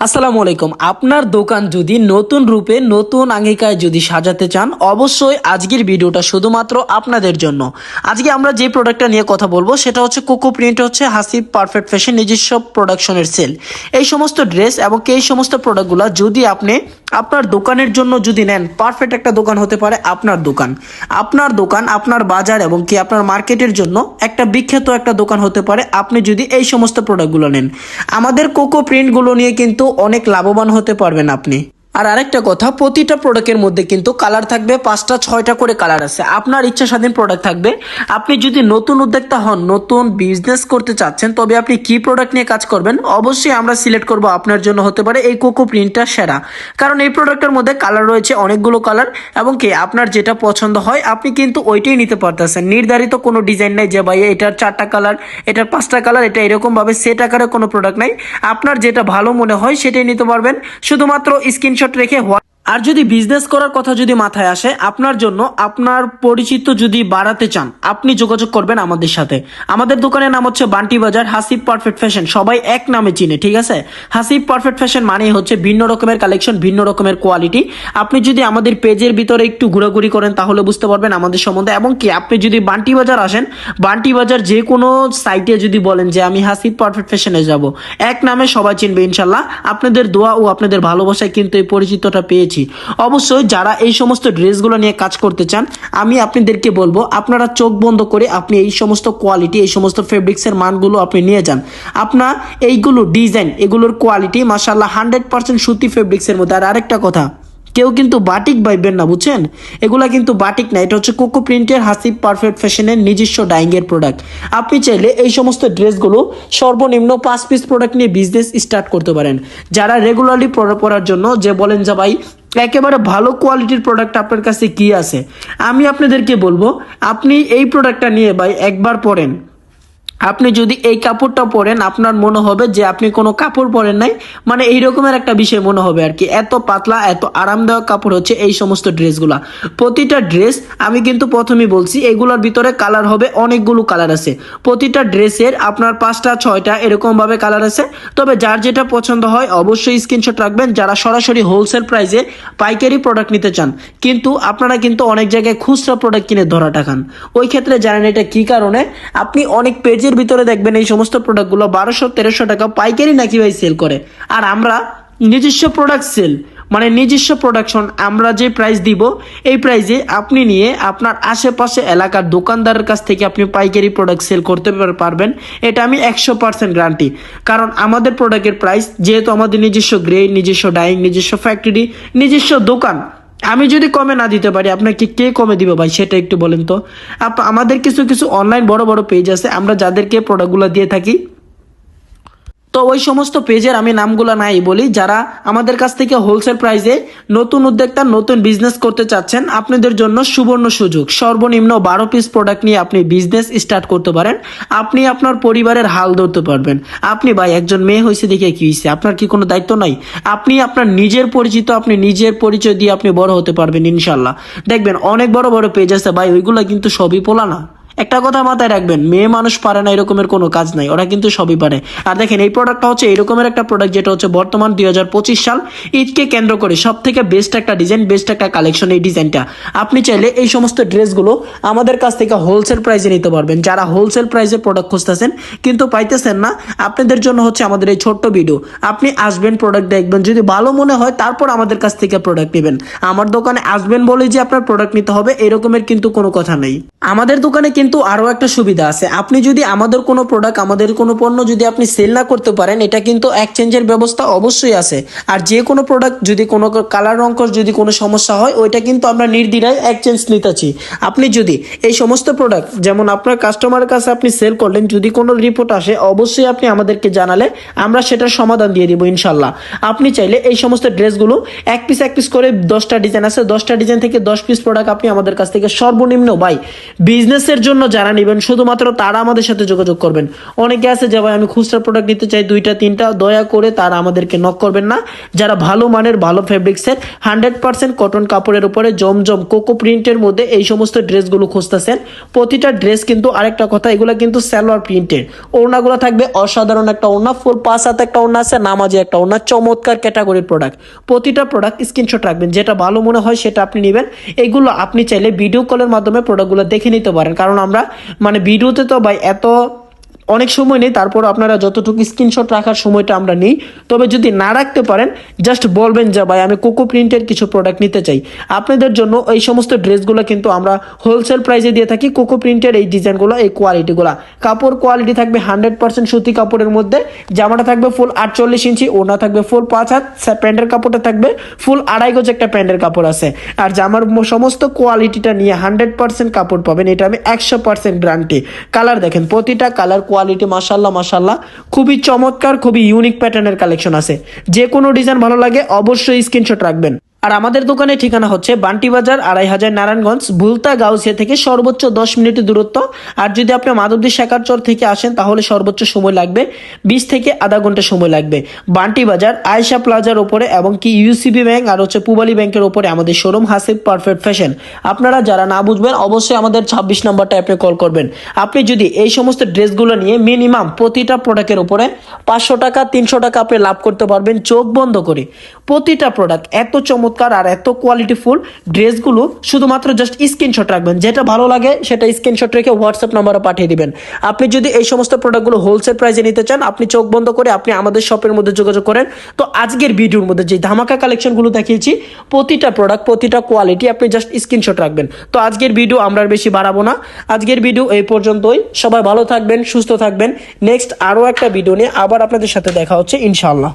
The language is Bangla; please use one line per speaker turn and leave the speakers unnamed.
আসসালামু আলাইকুম। আপনার দোকান যদি নতুন রূপে, নতুন আঙ্গিকায় যদি সাজাতে চান, অবশ্যই আজকের ভিডিওটা শুধুমাত্র আপনাদের জন্য। আজকে আমরা যে প্রোডাক্টটা নিয়ে কথা বলব, সেটা হচ্ছে কোকো প্রিন্ট হচ্ছে হাসিব পারফেক্ট ফ্যাশন নিজস্ব প্রোডাকশনের সেল এই সমস্ত ড্রেস এবং এই সমস্ত প্রোডাক্টগুলো যদি আপনি আপনার দোকানের জন্য যদি নেন পারফেক্ট একটা দোকান হতে পারে আপনার দোকান। আপনার দোকান, আপনার বাজার এবং কি আপনার মার্কেটের জন্য একটা বিখ্যাত একটা দোকান হতে পারে, আপনি যদি এই সমস্ত প্রোডাক্টগুলো নেন। আমাদের কোকো প্রিন্টগুলো নিয়ে কিন্তু অনেক লাভবান হতে পারবেন আপনি। আর আরেকটা কথা, প্রতিটা প্রোডাক্টের মধ্যে কিন্তু কালার থাকবে, পাঁচটা, ছয়টা করে কালার আছে। আপনার ইচ্ছা স্বাধীন প্রোডাক্ট থাকবে। আপনি যদি নতুন উদ্যোক্তা হন, নতুন বিজনেস করতে চাচ্ছেন, তবে আপনি কি প্রোডাক্ট নিয়ে কাজ করবেন? অবশ্যই আমরা সিলেক্ট করব আপনার জন্য হতে পারে এই কোকো প্রিন্টটা সেরা। কারণ এই প্রোডাক্টের মধ্যে কালার রয়েছে অনেকগুলো কালার এবং কি আপনার যেটা পছন্দ হয়, আপনি কিন্তু ওইটাই নিতে পারতেছেন। নির্ধারিত কোনো ডিজাইন নাই যে, ভাই, এটার চারটা কালার এটার পাঁচটা কালার এটা এরকমভাবে সেট আকারে কোনো প্রোডাক্ট নাই। আপনার যেটা ভালো মনে হয়, সেটাই নিতে পারবেন। শুধুমাত্র স্ক্রিনশট রেখে হোয়া- আর যদি বিজনেস করার কথা যদি মাথায় আসে, আপনার জন্য আপনার পরিচিত যদি বাড়াতে চান, আপনি যোগাযোগ করবেন আমাদের সাথে। আমাদের দোকানের নাম হচ্ছে বান্টি বাজার, হাসিব পারফেক্ট ফ্যাশন সবাই এক নামে চিনে, ঠিক আছে? হাসিব পারফেক্ট ফ্যাশন মানে হচ্ছে ভিন্ন রকমের কালেকশন ভিন্ন রকমের কোয়ালিটি আপনি যদি আমাদের পেজের ভিতরে একটু ঘোরাঘুরি করেন, তাহলে বুঝতে পারবেন আমাদের সম্বন্ধে। এবং কি আপনি যদি বান্টি বাজার আসেন, বান্টি বাজার যে কোনো সাইটে যদি বলেন যে, আমি হাসিব পারফেক্ট ফ্যাশনে যাব, এক নামে সবাই চিনবে, ইনশাল্লাহ। আপনাদের দোয়া ও আপনাদের ভালোবাসায় কিন্তু এই পরিচিতটা পেয়েছি। অবশ্যই যারা এই সমস্ত ড্রেসগুলো নিয়ে কাজ করতে চান, আমি আপনাদেরকে বলব, আপনারা চোখ বন্ধ করে আপনি এই সমস্ত কোয়ালিটি এই সমস্ত ফেব্রিক্সের মানগুলো আপনি নিয়ে যান। আপনার এইগুলো ডিজাইন এগুলোর কোয়ালিটি মাসাল্লাহ হান্ড্রেড পার্সেন্ট সুতি ফেব্রিক্সের মধ্যে। আর আরেকটা কথা, কেউ কিন্তু বাটিক পাইবেন না, বুঝছেন? এগুলা কিন্তু বাটিক না, এটা হচ্ছে কোকো প্রিন্টের হাসিব পারফেক্ট ফ্যাশনের নিজস্ব ডাইং এর প্রোডাক্ট আপনি চাইলে এই সমস্ত ড্রেসগুলো সর্বনিম্ন পাঁচ পিস প্রোডাক্ট নিয়ে বিজনেস স্টার্ট করতে পারেন। যারা রেগুলারলি পরার জন্য যে বলেন যে ভাই একেবারে ভালো কোয়ালিটির প্রোডাক্ট আপনার কাছে কি আছে? আমি আপনাদেরকে বলব, আপনি এই প্রোডাক্টটা নিয়ে ভাই একবার পরেন আপনি যদি এই কাপড়টা পরেন, আপনার মনে হবে যে আপনি কোনো কাপড় পরেন নাই। মানে এই রকমের একটা বিষয় মনে হবে আর কি। এত পাতলা, এত আরামদায়ক কাপড় হচ্ছে এই সমস্ত ড্রেসগুলা। প্রতিটা ড্রেস, আমি কিন্তু প্রথমেই বলছি, এগুলোর ভিতরে কালার হবে, অনেকগুলো কালার আছে। প্রতিটা ড্রেসের আপনার পাঁচটা, ছয়টা এরকম ভাবে কালার আছে। তবে যার যেটা পছন্দ হয়, অবশ্যই স্ক্রিনশট রাখবেন। যারা সরাসরি হোলসেল প্রাইসে পাইকারি প্রোডাক্ট নিতে চান, কিন্তু আপনারা কিন্তু অনেক জায়গায় খুচরা প্রোডাক্ট কিনে ধরা টাকান ওই ক্ষেত্রে জানেন এটা কি কারণে? আপনি অনেক পেজের ভিতরে দেখবেন এই সমস্ত প্রোডাক্টগুলো বারোশো, তেরোশো টাকা পাইকারি নাকি ভাই সেল করে। আর আমরা নিজস্ব প্রোডাক্ট সেল মানে নিজস্ব প্রোডাকশন আমরা যে প্রাইস দিব, এই প্রাইসে আপনি নিয়ে আপনার আশেপাশে এলাকার দোকানদারের কাছ থেকে আপনি পাইকারি প্রোডাক্ট সেল করতে পারবেন। এটা আমি একশো পার্সেন্ট গ্যারান্টি কারণ আমাদের প্রোডাক্টের প্রাইস যেহেতু আমাদের নিজস্ব গ্রে নিজস্ব ডাইং নিজস্ব ফ্যাক্টরি নিজস্ব দোকান আমি যদি কমে না দিতে পারি, আপনাকে কে কমে দিবে ভাই? সেটা একটু বলেন তো। আমাদের কিছু কিছু অনলাইন বড় বড় পেজ আছে। আমরা যাদেরকে প্রোডাক্টগুলো দিয়ে থাকি তো ওই সমস্ত পেজের আমি নামগুলো নাই বলি, যারা আমাদের কাছ থেকে হোলসেল প্রাইসে নতুন উদ্যোক্তা, নতুন বিজনেস করতে চাচ্ছেন, আপনাদের জন্য সুবর্ণ সুযোগ। সর্বনিম্ন বারো পিস প্রোডাক্ট নিয়ে আপনি বিজনেস স্টার্ট করতে পারেন। আপনি আপনার পরিবারের হাল ধরতে পারবেন। আপনি ভাই, একজন মেয়ে হয়েছে দেখে কি হয়েছে আপনার কি কোনো দায়িত্ব নাই? আপনি আপনার নিজের পরিচিত, আপনি নিজের পরিচয় দিয়ে আপনি বড় হতে পারবেন ইনশাল্লাহ দেখবেন অনেক বড় বড় পেজ আছে, ভাই, ওইগুলো কিন্তু সবই পোলা না একটা কথা মাথায় রাখবেন, মেয়ে মানুষ পারে না এরকমের কোনো কাজ নাই, ওরা কিন্তু সবই পারে। আর দেখেন, এই প্রোডাক্টটা হচ্ছে এরকমের একটা প্রোডাক্ট যেটা হচ্ছে বর্তমান দুই সাল ঈদকে কেন্দ্র করে সব থেকে বেস্ট একটা ডিজাইন বেস্ট একটা কালেকশন এই ডিজাইনটা আপনি চাইলে এই সমস্ত ড্রেসগুলো আমাদের কাছ থেকে হোলসেল প্রাইসে নিতে পারবেন। যারা হোলসেল প্রাইসে প্রোডাক্ট খুঁজতেছেন, কিন্তু পাইতেছেন না, আপনাদের জন্য হচ্ছে আমাদের এই ছোট্ট ভিডিও আপনি আসবেন প্রোডাক্ট দেখবেন, যদি ভালো মনে হয়, তারপর আমাদের কাছ থেকে প্রোডাক্ট নেবেন। আমার দোকানে আসবেন বলে যে আপনার প্রোডাক্ট নিতে হবে, এরকমের কিন্তু কোনো কথা নেই। আমাদের দোকানে কিন্তু আরও একটা সুবিধা আছে। আপনি যদি আমাদের কোনো প্রোডাক্ট আমাদের কোনো পণ্য যদি আপনি সেল না করতে পারেন, এটা কিন্তু এক্সচেঞ্জের ব্যবস্থা অবশ্যই আছে। আর যে কোনো প্রোডাক্ট যদি কোনো কালার রঙকর যদি কোনো সমস্যা হয়, ওইটা কিন্তু আমরা নির্দ্বিধায় এক্সচেঞ্জ নিতেছি। আপনি যদি এই সমস্ত প্রোডাক্ট যেমন আপনার কাস্টমারের কাছে আপনি সেল করলেন, যদি কোনো রিপোর্ট আসে, অবশ্যই আপনি আমাদেরকে জানালে, আমরা সেটার সমাধান দিয়ে দিব ইনশাল্লাহ। আপনি চাইলে এই সমস্ত ড্রেসগুলো এক পিস এক পিস করে দশটা ডিজাইন আছে, দশটা ডিজাইন থেকে দশ পিস প্রোডাক্ট আপনি আমাদের কাছ থেকে সর্বনিম্ন বাই বিজনেসের জন্য জন্য যারা নেবেন, শুধুমাত্র তারা আমাদের সাথে যোগাযোগ করবেন। অনেকে আছে যে, ভাই, আমি খুচরা প্রোডাক্ট নিতে চাই, দুইটা, তিনটা, দয়া করে তারা আমাদেরকে নক করবেন না। যারা ভালো মানের, ভালো ফেব্রিক্সের হান্ড্রেড পার্সেন্ট কটন কাপড়ের উপরে জমজম কোকো প্রিন্টের মধ্যে এই সমস্ত ড্রেসগুলো খুঁজতেছেন। প্রতিটা ড্রেস কিন্তু আরেকটা কথা, এগুলো কিন্তু সালোয়ার প্রিন্টের ওড়নাগুলো থাকবে অসাধারণ একটা ওড়না, ফুল পাঁচ হাতে একটা ওড়না আছে, নামাজে একটা ওড়না, চমৎকার ক্যাটাগরির প্রোডাক্ট প্রতিটা প্রোডাক্ট স্ক্রিনশট রাখবেন, যেটা ভালো মনে হয় সেটা আপনি নেবেন। এগুলো আপনি চাইলে ভিডিও কলের মাধ্যমে প্রোডাক্টগুলো দেখে নিতে পারেন, কারণ আমরা মানে ভিডিওতে তো ভাই এত অনেক সময় নেই তারপর আপনারা যতটুকু স্ক্রিনশট রাখার সময়টা আমরা নিই। তবে যদি না রাখতে পারেন জাস্ট বলবেন যে, ভাই, আমি কোকো প্রিন্টের কিছু প্রোডাক্ট নিতে চাই। আপনাদের জন্য এই সমস্ত ড্রেসগুলো কিন্তু আমরা হোলসেল প্রাইসে দিয়ে থাকি, কোকো প্রিন্টের এই ডিজাইনগুলো, এই কোয়ালিটিগুলো কাপড় কোয়ালিটি থাকবে হান্ড্রেড পার্সেন্ট সুতি কাপড়ের মধ্যে, জামাটা থাকবে ফুল আটচল্লিশ ইঞ্চি ওনা থাকবে ফুল পাঁচ হাত প্যান্টের কাপড়টা থাকবে ফুল আড়াই গজ একটা প্যান্টের কাপড় আছে। আর জামার সমস্ত কোয়ালিটিটা নিয়ে হান্ড্রেড পার্সেন্ট কাপড় পাবেন, এটা আমি একশো পার্সেন্ট গ্যারান্টি কালার দেখেন, প্রতিটা কালার কোয়ালিটি মাসাল্লাহ মাসাল্লাহ খুবই চমৎকার, খুবই ইউনিক প্যাটার্নের কালেকশন আছে। যে কোনো ডিজাইন ভালো লাগে, অবশ্যই স্ক্রিনশট রাখবেন। আর আমাদের দোকানের ঠিকানা হচ্ছে বান্টি বাজার আড়াই হাজার নারায়ণগঞ্জ, ভুলতা, গাউসিয়া থেকে সর্বোচ্চ দশ মিনিটের দূরত্ব। আর যদি আপনি মাধবদী শেখারচর থেকে আসেন, তাহলে সর্বোচ্চ সময় লাগবে বিশ থেকে আধা ঘণ্টা সময় লাগবে। বান্টি বাজার আয়সা প্লাজার ওপরে এবং কি ইউসিবি ব্যাংক আর হচ্ছে পুবালি ব্যাংকের ওপরে আমাদের শোরুম হাসিব পারফেক্ট ফ্যাশন আপনারা যারা না বুঝবেন, অবশ্যই আমাদের ছাব্বিশ নম্বরটা আপনি কল করবেন। আপনি যদি এই সমস্ত ড্রেসগুলো নিয়ে মিনিমাম প্রতিটা প্রোডাক্টের উপরে পাঁচশো টাকা, তিনশো টাকা আপনি লাভ করতে পারবেন, চোখ বন্ধ করে। প্রতিটা প্রোডাক্ট এত চমৎকার আর এত কোয়ালিটিফুল ড্রেসগুলো শুধুমাত্র জাস্ট স্ক্রিনশট রাখবেন। যেটা ভালো লাগে, সেটা স্ক্রিনশট রেখে হোয়াটসঅ্যাপ নাম্বারে পাঠিয়ে দিবেন। আপনি যদি এই সমস্ত প্রোডাক্টগুলো হোলসেল প্রাইসে নিতে চান, আপনি চোখ বন্ধ করে আপনি আমাদের শপের মধ্যে যোগাযোগ করেন। তো আজকের ভিডিওর মধ্যে যে ধামাকা কালেকশনগুলো দেখিয়েছি, প্রতিটা প্রোডাক্ট প্রতিটা কোয়ালিটি আপনি জাস্ট স্ক্রিনশট রাখবেন। তো আজকের ভিডিও আমরা আর বেশি বাড়াবো না। আজকের ভিডিও এই পর্যন্তই। সবাই ভালো থাকবেন, সুস্থ থাকবেন। নেক্সট আরও একটা ভিডিও নিয়ে আবার আপনাদের সাথে দেখা হচ্ছে, ইনশাআল্লাহ।